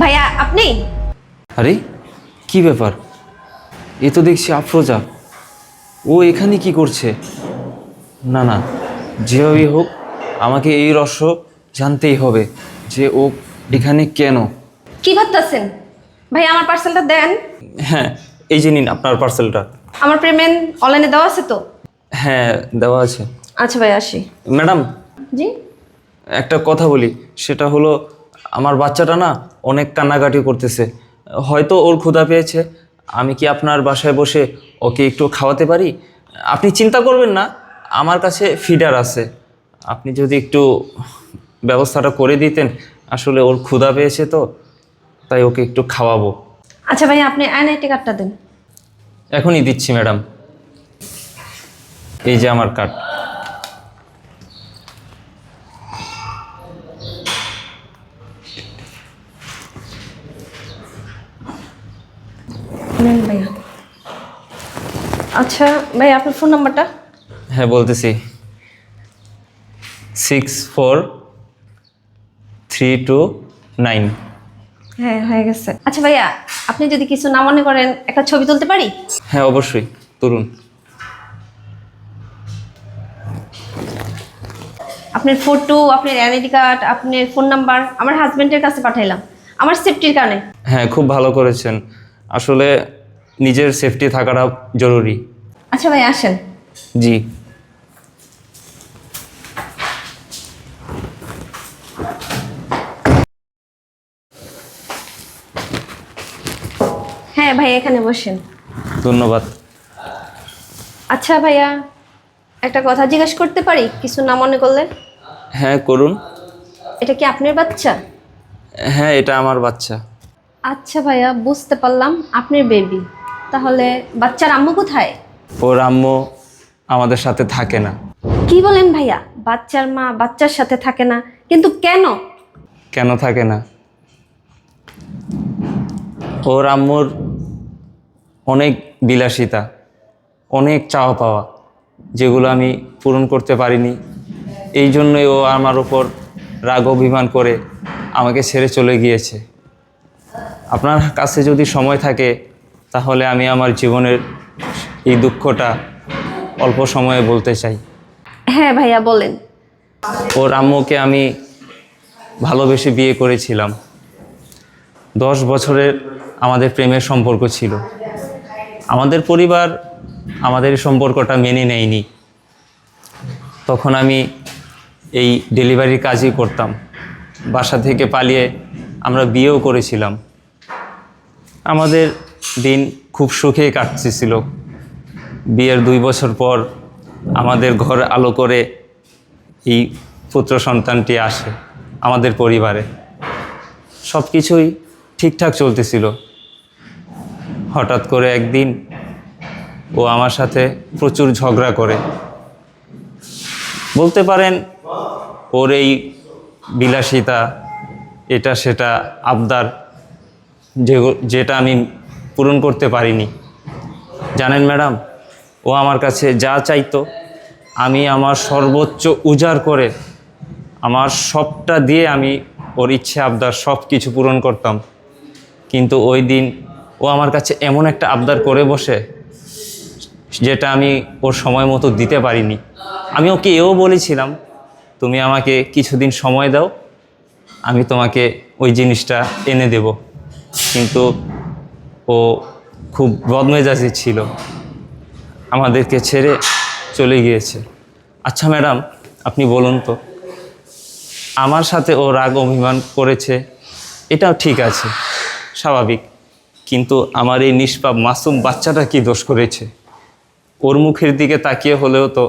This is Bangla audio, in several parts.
ভাইয়া আপনি? আরে কি ব্যাপার? এ তো দেখছি আফরোজা। ও এখানে কি করছে? না না যেভাবেই হোক আমাকে এই রহস্য জানতেই হবে যে ও এখানে কেন। কি ভাবতেছেন? ভাই আমার পার্সেলটা দেন। হ্যাঁ এই যে নিন আপনার পার্সেলটা আমার পেমেন্ট অনলাইনে দেওয়া আছে তো? হ্যাঁ দেওয়া আছে। আচ্ছা ভাই আসি। ম্যাডাম? জি? একটা কথা বলি সেটা হলো আমার বাচ্চাটা না অনেক কান্নাকাটি করতেছে। হয়তো ওর ক্ষুধা পেয়েছে। আমি কি আপনার বাসায় বসে ওকে একটু খাওয়াতে পারি? আপনি চিন্তা করবেন না আমার কাছে ফিডার আছে। আপনি যদি একটু ব্যবস্থাটা করে দিতেন আসলে ওর ক্ষুধা পেয়েছে তো তাই ওকে একটু খাওয়াবো। আচ্ছা ভাই আপনি আইনআইটি কার্ডটা দেন। এখনই দিচ্ছি ম্যাডাম। এই যে আমার কার্ড নেন ভাইয়া আচ্ছা ভাই আপনার ফোন নাম্বারটা হ্যাঁ বলতেছি। Six four three two nine হ্যাঁ হয়ে গেছে। আচ্ছা ভাইয়া আপনি যদি কিছু না মনে করেন একটা ছবি তুলতে পারি? হ্যাঁ অবশ্যই তরুণ আপনার ফটো আপনার আইডেন্টি কার্ড আপনার ফোন নাম্বার আমার হাজবেন্ডের কাছে পাঠাইলাম। আমার সেফটির কারণে। হ্যাঁ খুব ভালো করেছেন। আসলে নিজের সেফটি থাকাটা জরুরি। আচ্ছা ভাই আসেন। জি। হ্যাঁ ভাই এখানে বসেন। ধন্যবাদ। আচ্ছা ভাইয়া একটা কথা জিজ্ঞেস করতে পারি? কিছু না মনে করলে? হ্যাঁ করুন। এটা কি আপনার বাচ্চা? হ্যাঁ এটা আমার বাচ্চা। আচ্ছা ভাইয়া বুঝতে পারলাম। আপনার বেবি তাহলে বাচ্চার আম্মু কোথায়? ওর আম্মু আমাদের সাথে থাকে না। কি বলেন ভাইয়া? বাচ্চার মা বাচ্চার সাথে থাকে না কিন্তু কেন? কেন থাকে না? ওর আম্মুর অনেক বিলাসিতা অনেক চাওয়া পাওয়া যেগুলো আমি পূরণ করতে পারিনি। এই জন্যই ও আমার ওপর রাগ অভিমান করে আমাকে ছেড়ে চলে গিয়েছে। আপনার কাছে যদি সময় থাকে তাহলে আমি আমার জীবনের এই দুঃখটা অল্প সময়ে বলতে চাই। হ্যাঁ ভাইয়া বলেন। ওর আম্মুকে আমি ভালোবেসে বিয়ে করেছিলাম। দশ বছরের আমাদের প্রেমের সম্পর্ক ছিল। আমাদের পরিবার আমাদের সম্পর্কটা মেনে নেয়নি। তখন আমি এই ডেলিভারির কাজই করতাম। বাসা থেকে পালিয়ে আমরা বিয়েও করেছিলাম। আমাদের দিন খুব সুখে কাটতেছিল। বিয়ের দুই বছর পর আমাদের ঘর আলো করে এই পুত্র সন্তানটি আসে আমাদের পরিবারে। সব কিছুই ঠিকঠাক চলতেছিল। হঠাৎ করে একদিন ও আমার সাথে প্রচুর ঝগড়া করে। বলতে পারেন ওর এই বিলাসিতা, এটা সেটা আবদার যে যেটা আমি পূরণ করতে পারিনি। জানেন ম্যাডাম, ও আমার কাছে যা চাইতো, আমি আমার সর্বোচ্চ উজাড় করে আমার সবটা দিয়ে আমি ওর ইচ্ছে, আবদার সব কিছু পূরণ করতাম। কিন্তু ওই দিন ও আমার কাছে এমন একটা আবদার করে বসে, যেটা আমি ওর সময় মতো দিতে পারিনি। আমি ওকে এও বলেছিলাম, তুমি আমাকে কিছুদিন সময় দাও, আমি তোমাকে ওই জিনিসটা এনে দেব। কিন্তু ও খুব বদমেজাজি ছিল। আমাদেরকে ছেড়ে চলে গিয়েছে। আচ্ছা ম্যাডাম, আপনি বলুন তো, আমার সাথে ও রাগ অভিমান করেছে, এটাও ঠিক আছে, স্বাভাবিক। কিন্তু আমার এই নিষ্পাপ মাসুম বাচ্চাটা কি দোষ করেছে? ওর মুখের দিকে তাকিয়ে হলেও তো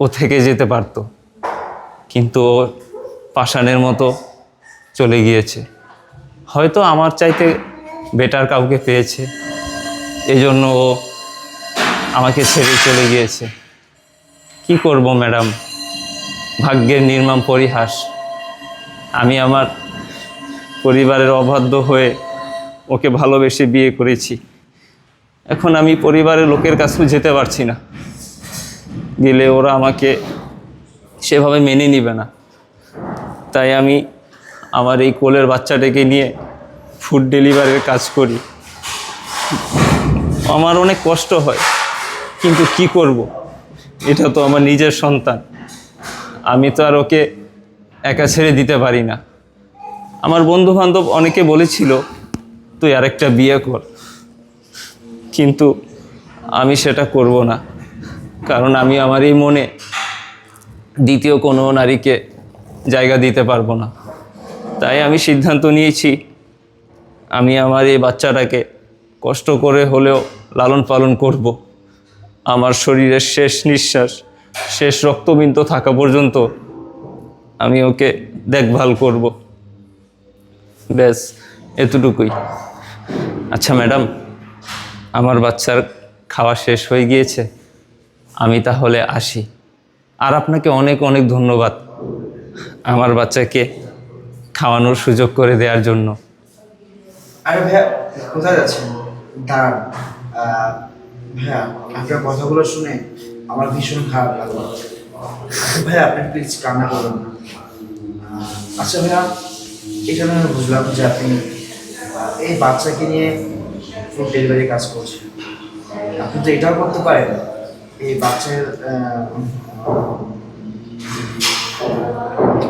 ও থেকে যেতে পারতো। কিন্তু ও পাষাণের মতো চলে গিয়েছে। হয়তো আমার চাইতে বেটার কাউকে পেয়েছে। এজন্য ও আমাকে ছেড়ে চলে গিয়েছে। কি করব ম্যাডাম? ভাগ্যের নির্মম পরিহাস। আমি আমার পরিবারের অবাধ্য হয়ে ওকে ভালোবেসে বিয়ে করেছি। এখন আমি পরিবারের লোকের কাছেও যেতে পারছি না। গেলে ওরা আমাকে সেভাবে মেনে নিবে না। তাই আমি আমার এই কোলের বাচ্চাটাকে নিয়ে ফুড ডেলিভারির কাজ করি। আমার অনেক কষ্ট হয়, কিন্তু কি করব? এটা তো আমার নিজের সন্তান। আমি তো আর ওকে একা ছেড়ে দিতে পারি না। আমার বন্ধু বান্ধব অনেকে বলেছিল, তুই আরেকটা বিয়ে কর। কিন্তু আমি সেটা করব না, কারণ আমি আমার এই মনে দ্বিতীয় কোনো নারীকে জায়গা দিতে পারব না। তাই আমি সিদ্ধান্ত নিয়েছি আমি আমার এই বাচ্চাটাকে কষ্ট করে হলেও লালন পালন করব। আমার শরীরের শেষ নিঃশ্বাস, শেষ রক্তবিন্দু থাকা পর্যন্ত আমি ওকে দেখভাল করব। ব্যাস, এতটুকুই। আচ্ছা ম্যাডাম, আমার বাচ্চার খাওয়া শেষ হয়ে গিয়েছে। আমি তাহলে আসি। আর আপনাকে অনেক অনেক ধন্যবাদ আমার বাচ্চাকে খাওয়ানোর সুযোগ করে দেওয়ার জন্য। আরে ভাইয়া, কোথায় যাচ্ছেন? দাঁড়ান। ভাইয়া, আপনার কথাগুলো শুনে আমার ভীষণ খারাপ লাগল। ভাইয়া, আপনি প্লিজ কান্না করবেন না। আচ্ছা ভাইয়া, এখানে আমি বুঝলাম যে আপনি এই বাচ্চাকে নিয়ে ফুড ডেলিভারি কাজ করছেন। আপনি তো এটাও করতে পারেন। এই বাচ্চার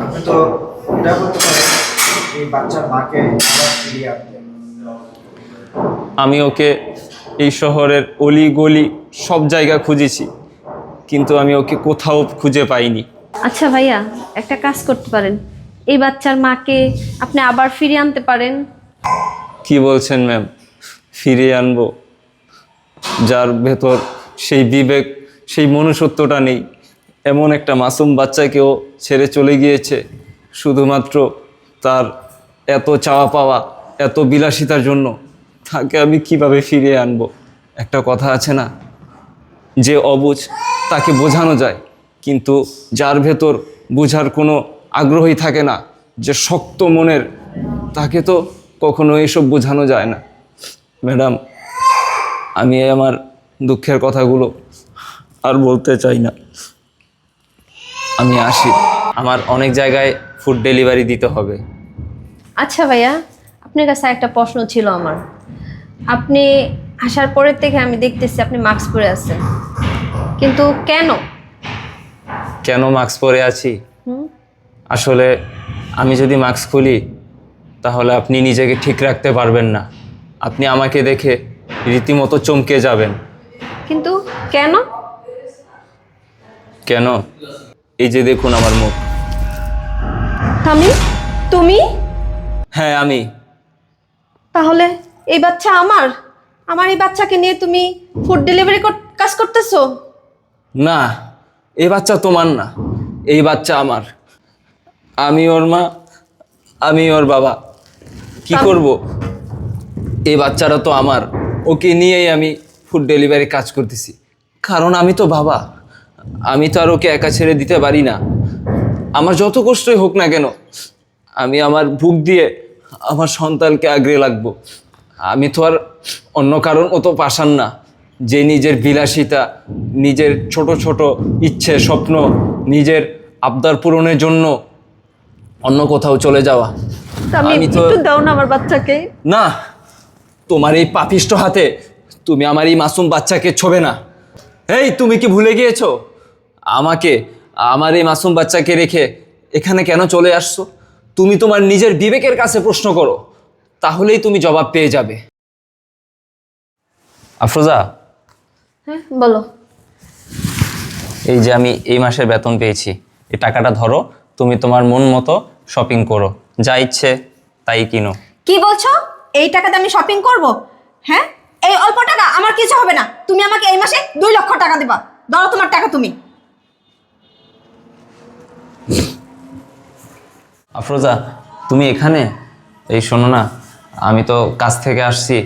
আপনি তো এটাও করতে পারেন এই বাচ্চার মাকে আবার ফিরিয়ে আনতে। আমি ওকে এই শহরের অলি গলি সব জায়গা খুঁজেছি কিন্তু আমি ওকে কোথাও খুঁজে পাইনি। আচ্ছা ভাইয়া একটা কাজ করতে পারেন। এই বাচ্চার মাকে আপনি আবার ফিরিয়ে আনতে পারেন। কি বলছেন ম্যাম? ফিরিয়ে আনব? যার ভেতর সেই বিবেক সেই মনুষ্যত্বটা নেই। এমন একটা মাসুম বাচ্চাকেও ছেড়ে চলে গিয়েছে। শুধুমাত্র তার এত চাওয়া পাওয়া এত বিলাসিতার জন্য। তাকে আমি কীভাবে ফিরিয়ে আনব? একটা কথা আছে না, যে অবুঝ তাকে বোঝানো যায়, কিন্তু যার ভেতর বোঝার কোনো আগ্রহই থাকে না, যে শক্ত মনের, তাকে তো কখনো এসব বোঝানো যায় না। ম্যাডাম, আমি আমার দুঃখের কথাগুলো আর বলতে চাই না। আমি আসি। আমার অনেক জায়গায় ফুড ডেলিভারি দিতে হবে। আচ্ছা ভাইয়া, আপনার কাছে একটা প্রশ্ন ছিল আমার। আপনি আসার পরের থেকে আমি দেখতেছি আপনি মাস্ক পরে আছেন। কিন্তু কেন? কেন মাস্ক পরে আছি? আসলে আমি যদি মাস্ক খুলি তাহলে আপনি নিজেকে ঠিক রাখতে পারবেন না। আপনি আমাকে দেখে রীতিমতো চমকে যাবেন। কিন্তু কেন? কেন? এই যে দেখুন আমার মুখ। আমি তুমি? হ্যাঁ আমি। তাহলে এই বাচ্চা আমার? আমার এই বাচ্চাকে নিয়ে তুমি ফুড ডেলিভারি কাজ করতেছো? না এই বাচ্চা তোমার না এই বাচ্চা আমার। আমি ওর মা আমি ওর বাবা। কি করব? এই বাচ্চাটা তো আমার। ওকে নিয়েই আমি ফুড ডেলিভারি কাজ করতেছি। কারণ আমি তো বাবা। আমি তো আর ওকে একা ছেড়ে দিতে পারি না। আমার যত কষ্টই হোক না কেন আমি আমার বুক দিয়ে আমার সন্তানকে আগ্রে লাগবো আমি তো আর অন্য কারণ অত পাশান না। যে নিজের বিলাসিতা নিজের ছোট ছোট ইচ্ছে স্বপ্ন নিজের আবদার পূরণের জন্য অন্য কোথাও চলে যাওয়া। আমি আমি তো দাও না আমার বাচ্চাকে। না তোমার এই পাপিষ্ট হাতে তুমি আমার এই মাসুম বাচ্চাকে ছোবে না। এই তুমি কি ভুলে গিয়েছো? আমাকে আমার এই মাসুম বাচ্চাকে রেখে এখানে কেন চলে আসছো? তুমি তোমার নিজের বিবেকের কাছে প্রশ্ন করো। তাহলেই তুমি জবাব পেয়ে যাবে। আফরোজা? হ্যাঁ বলো। এই যে আমি এই মাসের বেতন পেয়েছি এই টাকাটা ধরো তুমি তোমার মন মতো শপিং করো যা ইচ্ছে তাই কিনো। কি বলছো? এই টাকাতে আমি শপিং করব? হ্যাঁ? এই অল্প টাকা আমার কিছু হবে না। তুমি আমাকে এই মাসে দুই লক্ষ টাকা দিবা। ধরো তোমার টাকা তুমি। আফরোজা তুমি এখানে? এই শোনো না আমি তো কাজ থেকে আসছি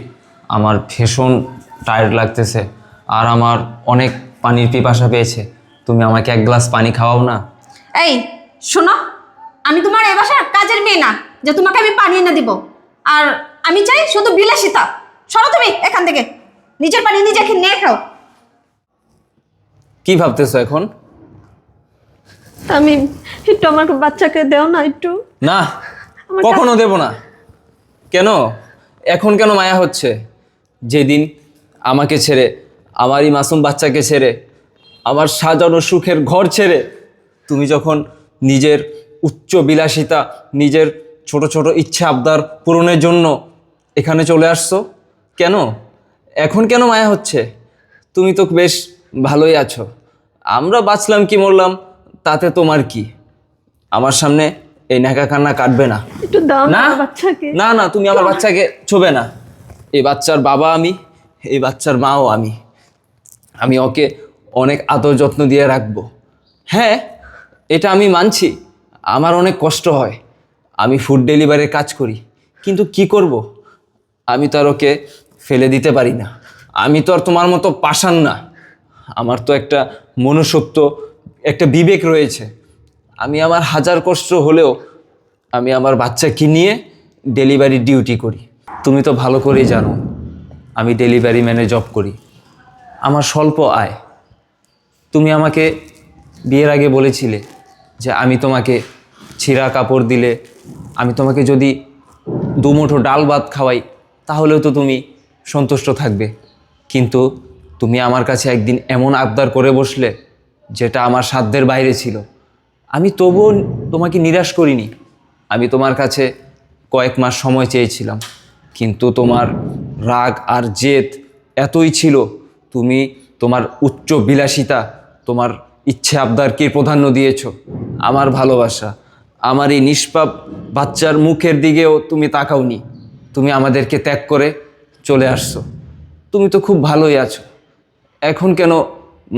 আমার ভীষণ টায়ার্ড লাগতেছে আর আমার অনেক পানির পিপাসা পেয়েছে। তুমি আমাকে এক গ্লাস পানি খাওয়াও না। এই শোনো আমি তোমার এই বাসার কাজের মেয়ে না যে তোমাকে আমি পানি এনে দিব। আর আমি চাই শুধু বিলাসিতা। সরো তুমি এখান থেকে। নিজের পানি নিজে খেয়ে নিয়ে খাও। কি ভাবতেছো এখন? আমি একটু আমার বাচ্চাকে দেও না একটু। না কখনো দেব না। কেন? এখন কেন মায়া হচ্ছে? যেদিন আমাকে ছেড়ে, আমারই মাসুম বাচ্চাকে ছেড়ে, আমার সাজানো সুখের ঘর ছেড়ে, তুমি যখন নিজের উচ্চ বিলাসিতা, নিজের ছোট ছোট ইচ্ছা আবদার পূরণের জন্য এখানে চলে আসছো? কেন? এখন কেন মায়া হচ্ছে? তুমি তো বেশ ভালোই আছো। আমরা বাঁচলাম কি মরলাম, তাতে তোমার কি? আমার সামনে এই নাকা কান্না কাটবে না। একটু দাও না বাচ্চাকে। না না তুমি আমার বাচ্চাকে ছোবে না। এই বাচ্চার বাবা আমি এই বাচ্চার মাও আমি। আমি ওকে অনেক আদর যত্ন দিয়ে রাখব। হ্যাঁ এটা আমি মানছি। আমার অনেক কষ্ট হয়। আমি ফুড ডেলিভারির কাজ করি। কিন্তু কি করব? আমি তো আর ওকে ফেলে দিতে পারি না। আমি তো আর তোমার মতো পাষাণ না। আমার তো একটা মনুষ্যত্ব একটা বিবেক রয়েছে। আমি আমার হাজার কষ্ট হলেও আমি আমার বাচ্চাকে নিয়ে ডেলিভারি ডিউটি করি। তুমি তো ভালো করেই জানো, আমি ডেলিভারি ম্যানে জব করি। আমার স্বল্প আয়। তুমি আমাকে বিয়ের আগে বলেছিলে যে আমি তোমাকে ছিঁড়া কাপড় দিলে, আমি তোমাকে যদি দুমুঠো ডাল ভাত খাওয়াই, তাহলেও তো তুমি সন্তুষ্ট থাকবে। কিন্তু তুমি আমার কাছে একদিন এমন আবদার করে বসলে, যেটা আমার সাধ্যের বাইরে ছিল। আমি তবুও তোমাকে নিরাশ করিনি। আমি তোমার কাছে কয়েক মাস সময় চেয়েছিলাম, কিন্তু তোমার রাগ আর জেদ এতই ছিল, তুমি তোমার উচ্চ বিলাসিতা, তোমার ইচ্ছে আবদারকে প্রাধান্য দিয়েছ। আমার ভালোবাসা, আমার এই নিষ্পাপ বাচ্চার মুখের দিকেও তুমি তাকাওনি। তুমি আমাদেরকে ত্যাগ করে চলে আসছো। তুমি তো খুব ভালোই আছো। এখন কেন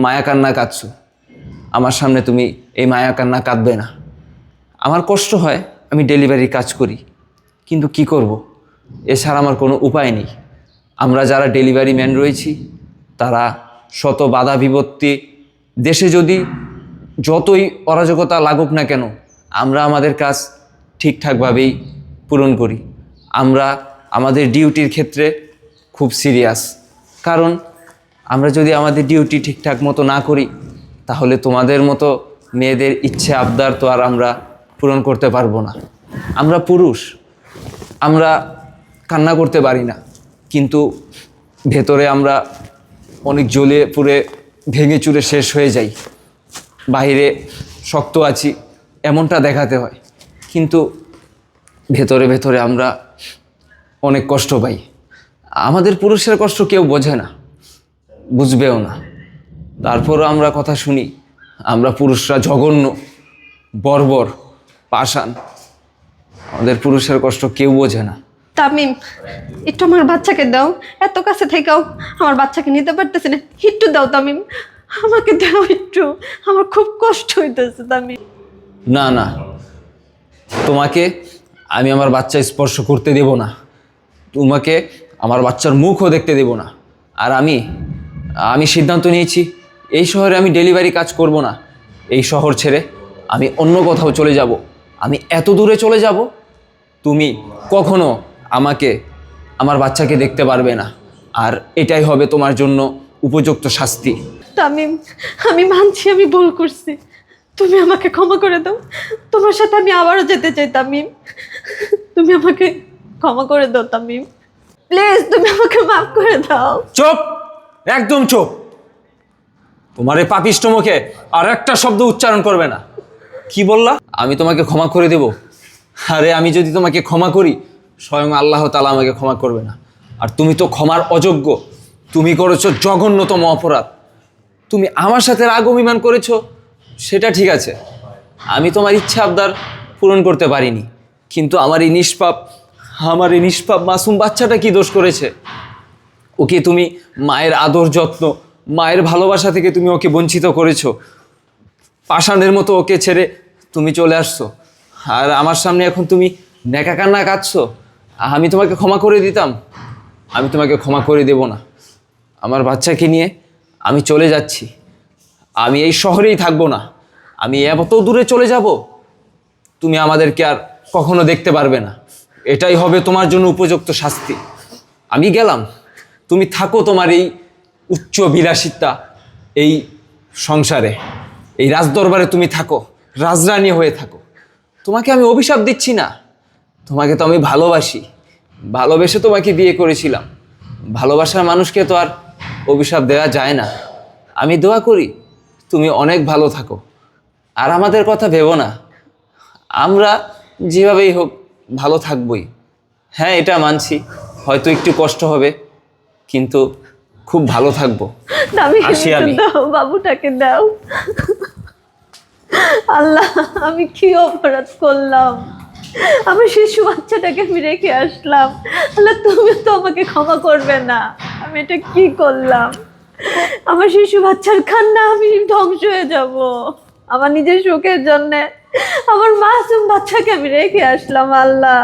মায়া কান্না কাঁদছো আমার সামনে তুমি এই মায়া কান্না কাঁদবে না। আমার কষ্ট হয়, আমি ডেলিভারি কাজ করি। কিন্তু কি করব? এছাড়া আমার কোনো উপায় নেই। আমরা যারা ডেলিভারি ম্যান রয়েছি, তারা শত বাধা বিপত্তি, দেশে যদি যতই অরাজকতা লাগুক না কেন, আমরা আমাদের কাজ ঠিকঠাকভাবেই পূরণ করি। আমরা আমাদের ডিউটির ক্ষেত্রে খুব সিরিয়াস। কারণ আমরা যদি আমাদের ডিউটি ঠিকঠাক মতো না করি তাহলে তোমাদের মতো মেয়েদের ইচ্ছে, আবদার তো আর আমরা পূরণ করতে পারব না। আমরা পুরুষ, আমরা কান্না করতে পারি না। কিন্তু ভেতরে আমরা অনেক জ্বলে পুড়ে, ভেঙে চুরে শেষ হয়ে যাই। বাইরে শক্ত আছি, এমনটা দেখাতে হয়। কিন্তু ভেতরে ভেতরে আমরা অনেক কষ্ট পাই। আমাদের পুরুষের কষ্ট কেউ বোঝে না, বুঝবেও না। তারপরও আমরা কথা শুনি আমরা পুরুষরা জঘন্য বর্বর পাষাণ। আমাদের পুরুষের কষ্ট কেউ বোঝে না। তামিম একটু আমার বাচ্চাকে দাও এত কাছে থেকেও আমার বাচ্চাকে নিতে পারতেছি না। একটু দাও তামিম আমাকে দাও একটু। আমার খুব কষ্ট হইতেছে তামিম। না না তোমাকে আমি আমার বাচ্চা স্পর্শ করতে দেব না। তোমাকে আমার বাচ্চার মুখও দেখতে দেব না। আর আমি আমি সিদ্ধান্ত নিয়েছি এই শহরে আমি ডেলিভারি কাজ করব না। এই শহর ছেড়ে আমি অন্য কোথাও চলে যাব। আমি এত দূরে চলে যাব তুমি কখনো আমাকে আমার বাচ্চাকে দেখতে পারবে না। আর এটাই হবে তোমার জন্য উপযুক্ত শাস্তি। তামিম আমি মানছি আমি ভুল করছি। তুমি আমাকে ক্ষমা করে দাও। তোমার সাথে আমি আবারও যেতে চাই তামিম। তুমি আমাকে ক্ষমা করে দাও তামিম। প্লিজ তুমি আমাকে মাফ করে দাও। চুপ! একদম চুপ! তোমার এই পাপিষ্ট মুখে আর একটা শব্দ উচ্চারণ করবে না। কি বললা? আমি তোমাকে ক্ষমা করে দেব। আরে আমি যদি তোমাকে ক্ষমা করি, স্বয়ং আল্লাহ তালা আমাকে ক্ষমা করবে না। আর তুমি তো ক্ষমার অযোগ্য। তুমি করেছ জঘন্যতম অপরাধ। তুমি আমার সাথে রাগ অভিমান করেছ, সেটা ঠিক আছে। আমি তোমার ইচ্ছা আবদার পূরণ করতে পারিনি। কিন্তু আমার এই নিষ্পাপ, আমার এই নিষ্পাপ মাসুম বাচ্চাটা কি দোষ করেছে? ওকে তুমি মায়ের আদর যত্ন মায়ের ভালোবাসা থেকে তুমি ওকে বঞ্চিত করেছ। পাষাণের মতো ওকে ছেড়ে তুমি চলে আসছো। আর আমার সামনে এখন তুমি নেকা কান্না কাঁদছো। আমি তোমাকে ক্ষমা করে দিতাম। আমি তোমাকে ক্ষমা করে দেব না। আমার বাচ্চাকে নিয়ে আমি চলে যাচ্ছি। আমি এই শহরেই থাকব না। আমি এত দূরে চলে যাব। তুমি আমাদেরকে আর কখনো দেখতে পারবে না। এটাই হবে তোমার জন্য উপযুক্ত শাস্তি। আমি গেলাম। তুমি থাকো তোমার এই উচ্চ বিলাসিতা এই সংসারে, এই রাজদরবারে তুমি থাকো, রাজরানী হয়ে থাকো। তোমাকে আমি অভিশাপ দিচ্ছি না। তোমাকে তো আমি ভালোবাসি। ভালোবেসে তোমাকে বিয়ে করেছিলাম। ভালোবাসার মানুষকে তো আর অভিশাপ দেওয়া যায় না। আমি দোয়া করি, তুমি অনেক ভালো থাকো। আর আমাদের কথা ভেবো না। আমরা যেভাবেই হোক ভালো থাকবই। হ্যাঁ এটা মানছি। হয়তো একটু কষ্ট হবে, কিন্তু খুব ভালো থাকব। আমি আসি আমি। দাও বাবুটাকে দাও। আল্লাহ আমি কি অপরাধ করলাম? আমার শিশু বাচ্চাটাকে আমি রেখে আসলাম। আল্লাহ তুমি তো আমাকে ক্ষমা করবে না। আমি এটা কি করলাম? আমার শিশু বাচ্চার কান্না আমি ধ্বংস হয়ে যাব। আমার নিজের সুখের জন্যে আমার মাসুম বাচ্চাকে আমি রেখে আসলাম আল্লাহ।